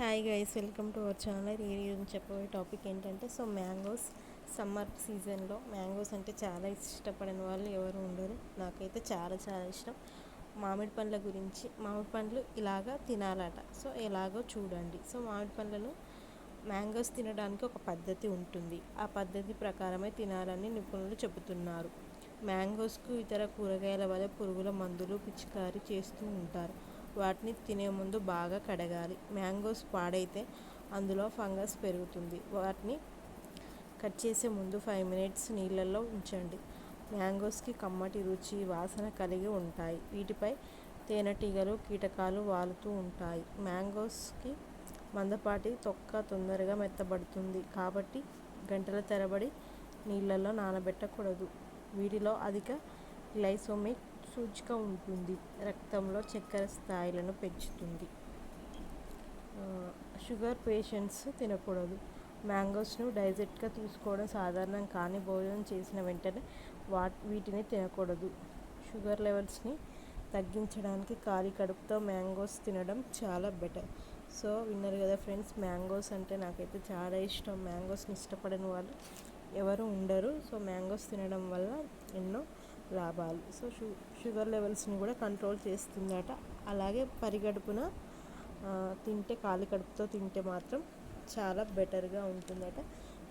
Hi guys welcome to our channel ఈ రోజు చెప్పబోయే టాపిక్ ఏంటంటే సో మ్యాంగోస్ సమ్మర్ సీజన్లో మ్యాంగోస్ అంటే చాలా ఇష్టపడని వాళ్ళు ఎవరు ఉండరు. నాకైతే చాలా చాలా ఇష్టం. మామిడి పండ్ల గురించి మామిడి పండ్లు ఇలాగా తినాలట. సో ఎలాగో చూడండి. సో మామిడి పండ్లను మ్యాంగోస్ తినడానికి ఒక పద్ధతి ఉంటుంది. ఆ పద్ధతి ప్రకారమే తినాలని నిపుణులు చెబుతున్నారు. మ్యాంగోస్కు ఇతర కూరగాయల వల్ల పురుగుల మందులు పిచికారీ చేస్తూ ఉంటారు. వాటిని తినే ముందు బాగా కడగాలి. మ్యాంగోస్ పాడైతే అందులో ఫంగస్ పెరుగుతుంది. వాటిని కట్ చేసే ముందు ఫైవ్ మినిట్స్ నీళ్ళల్లో ఉంచండి. మ్యాంగోస్కి కమ్మటి రుచి వాసన కలిగి ఉంటాయి. వీటిపై తేనెటీగలు కీటకాలు వాలుతూ ఉంటాయి. మ్యాంగోస్కి మందపాటి తొక్క తొందరగా మెత్తబడుతుంది. కాబట్టి గంటల తరబడి నీళ్ళల్లో నానబెట్టకూడదు. వీటిలో అధిక గ్లైసోమిక్ సూచిక ఉంటుంది. రక్తంలో చక్కెర స్థాయిలను పెంచుతుంది. షుగర్ పేషెంట్స్ తినకూడదు. మ్యాంగోస్ను డైజెట్గా తీసుకోవడం సాధారణం కానీ భోజనం చేసిన వెంటనే వా వీటిని తినకూడదు. షుగర్ లెవెల్స్ని తగ్గించడానికి ఖాళీ కడుపుతో మ్యాంగోస్ తినడం చాలా బెటర్. సో విన్నారు కదా ఫ్రెండ్స్ మ్యాంగోస్ అంటే నాకైతే చాలా ఇష్టం. మ్యాంగోస్ని ఇష్టపడని వాళ్ళు ఎవరు ఉండరు. సో మ్యాంగోస్ తినడం వల్ల ఎన్నో లాభాలు. సో షు షుగర్ లెవెల్స్ని కూడా కంట్రోల్ చేస్తుందట. అలాగే పరిగడుపున తింటే ఖాళీ కడుపుతో తింటే మాత్రం చాలా బెటర్గా ఉంటుందట.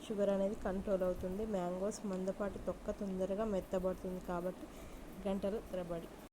షుగర్ అనేది కంట్రోల్ అవుతుంది. మ్యాంగోస్ మందపాటి తొక్క తొందరగా మెత్తబడుతుంది కాబట్టి గంటలు తరబడి.